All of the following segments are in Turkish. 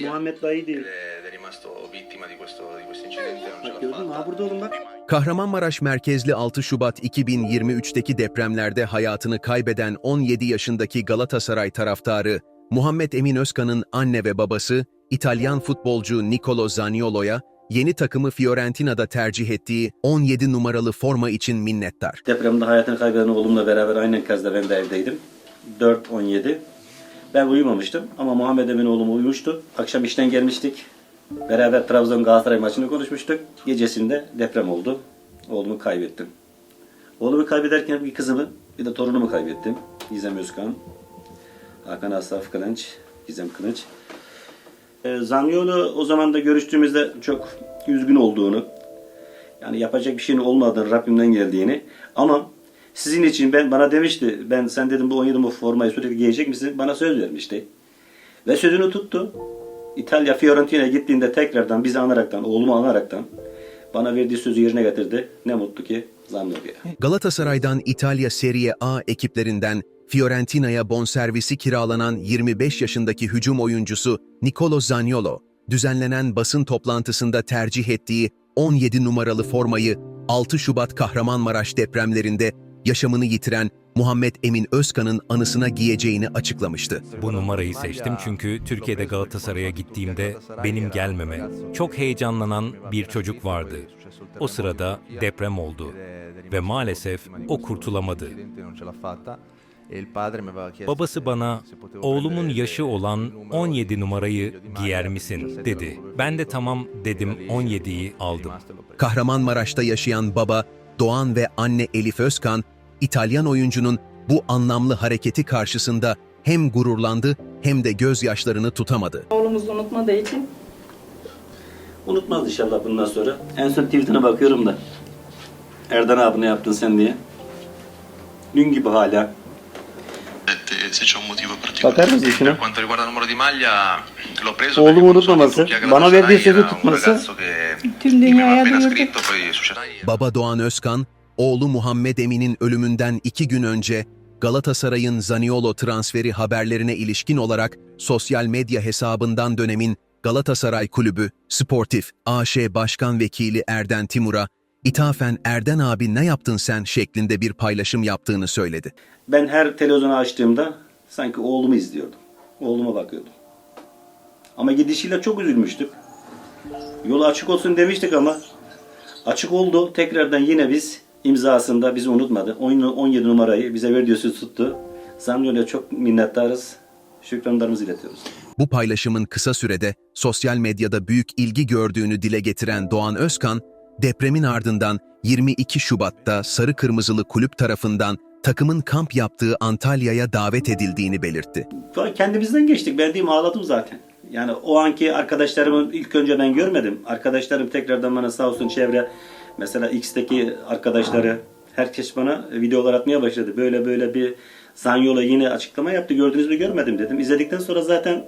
Muhammed dayı değil. Bak gördün mü? Ha burada oğlum bak. Kahramanmaraş merkezli 6 Şubat 2023'teki depremlerde hayatını kaybeden 17 yaşındaki Galatasaray taraftarı Muhammed Emin Özkan'ın anne ve babası İtalyan futbolcu Nicolo Zaniolo'ya yeni takımı Fiorentina'da tercih ettiği 17 numaralı forma için minnettar. Depremde hayatını kaybeden oğlumla beraber aynen kazda ben de evdeydim. 4-17. Ben uyumamıştım ama Muhammed Emin oğlum uyumuştu. Akşam işten gelmiştik. Beraber Trabzon Galatasaray maçını konuşmuştuk. Gecesinde deprem oldu. Oğlumu kaybettim. Oğlumu kaybederken bir kızımı bir de torunumu kaybettim. Gizem Özkan. Hakan Asaf Kılınç. Gizem Kılıç. Ee, Zaniolo o zaman da görüştüğümüzde çok üzgün olduğunu, yani yapacak bir şeyin olmadığını, Rabbimden geldiğini ama sizin için ben bana demişti. Ben sen dedim bu 17 bu formayı sürekli giyecek misin? Bana söz vermişti. Ve sözünü tuttu. İtalya Fiorentina'ya gittiğinde tekrardan bizi anaraktan, oğlumu anaraktan bana verdiği sözü yerine getirdi. Ne mutlu ki Zaniolo'ya. Galatasaray'dan İtalya Serie A ekiplerinden Fiorentina'ya bonservisi kiralanan 25 yaşındaki hücum oyuncusu Nicolo Zaniolo, düzenlenen basın toplantısında tercih ettiği 17 numaralı formayı 6 Şubat Kahramanmaraş depremlerinde yaşamını yitiren Muhammed Emin Özkan'ın anısına giyeceğini açıklamıştı. Bu numarayı seçtim çünkü Türkiye'de Galatasaray'a gittiğimde benim gelmeme çok heyecanlanan bir çocuk vardı. O sırada deprem oldu ve maalesef o kurtulamadı. Babası bana oğlumun yaşı olan 17 numarayı giyer misin dedi. Ben de tamam dedim 17'yi aldım. Kahramanmaraş'ta yaşayan baba Doğan ve anne Elif Özkan, İtalyan oyuncunun bu anlamlı hareketi karşısında hem gururlandı hem de gözyaşlarını tutamadı. Oğlumuz unutmadığı için Unutmaz inşallah bundan sonra. En son tweetine bakıyorum da. Erdan abi ne yaptın sen diye. Dün gibi hala. Eh, Se c'è un motivo particolare. Bakar mısın şuna? Per quanto riguarda il numero di maglia, l'ho preso Oğlum perché sono unutmaması, Turchia bana verdiği sözü era un tutması. ragazzo che tüm mi aveva dünyaya appena duyurdu. scritto, poi succederà. Baba Doğan Özkan, oğlu Muhammed Emin'in ölümünden iki gün önce Galatasaray'ın Zaniolo transferi haberlerine ilişkin olarak sosyal medya hesabından dönemin Galatasaray Kulübü Sportif AŞ Başkan Vekili Erden Timur'a ithafen Erden abi ne yaptın sen şeklinde bir paylaşım yaptığını söyledi. Ben her televizyonu açtığımda sanki oğlumu izliyordum. Oğluma bakıyordum. Ama gidişiyle çok üzülmüştük. Yolu açık olsun demiştik ama açık oldu. Tekrardan yine biz imzasında bizi unutmadı. 17 numarayı bize sözü tuttu. Zaniolo'ya çok minnettarız. Şükranlarımızı iletiyoruz. Bu paylaşımın kısa sürede sosyal medyada büyük ilgi gördüğünü dile getiren Doğan Özkan, depremin ardından 22 Şubat'ta Sarı Kırmızılı Kulüp tarafından takımın kamp yaptığı Antalya'ya davet edildiğini belirtti. Kendimizden geçtik. Ben diyeyim ağladım zaten. Yani o anki arkadaşlarımı ilk önce ben görmedim. Arkadaşlarım tekrardan bana sağ olsun çevre mesela X'teki arkadaşları herkes bana videolar atmaya başladı. Böyle böyle bir Zanyola yine açıklama yaptı. Gördünüz mü görmedim dedim. İzledikten sonra zaten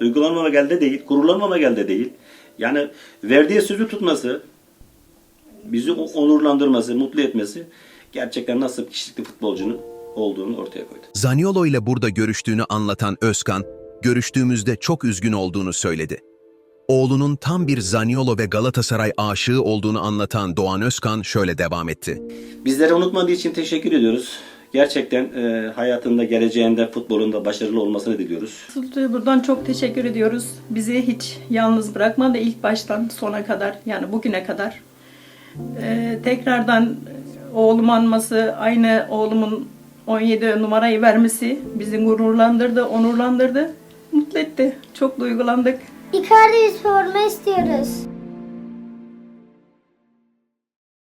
duygulanmama geldi değil, gururlanmama geldi değil. Yani verdiği sözü tutması, bizi onurlandırması, mutlu etmesi gerçekten nasıl kişilikli futbolcunun olduğunu ortaya koydu. Zaniolo ile burada görüştüğünü anlatan Özkan, görüştüğümüzde çok üzgün olduğunu söyledi. Oğlunun tam bir Zaniolo ve Galatasaray aşığı olduğunu anlatan Doğan Özkan şöyle devam etti. Bizleri unutmadığı için teşekkür ediyoruz. Gerçekten e, hayatında, geleceğinde, futbolunda başarılı olmasını diliyoruz. Sultu'ya buradan çok teşekkür ediyoruz. Bizi hiç yalnız bırakmadı ilk baştan sona kadar yani bugüne kadar. Ee, tekrardan oğlum anması, aynı oğlumun 17 numarayı vermesi bizi gururlandırdı, onurlandırdı, mutlu etti. Çok duygulandık. Icardi forma istiyoruz.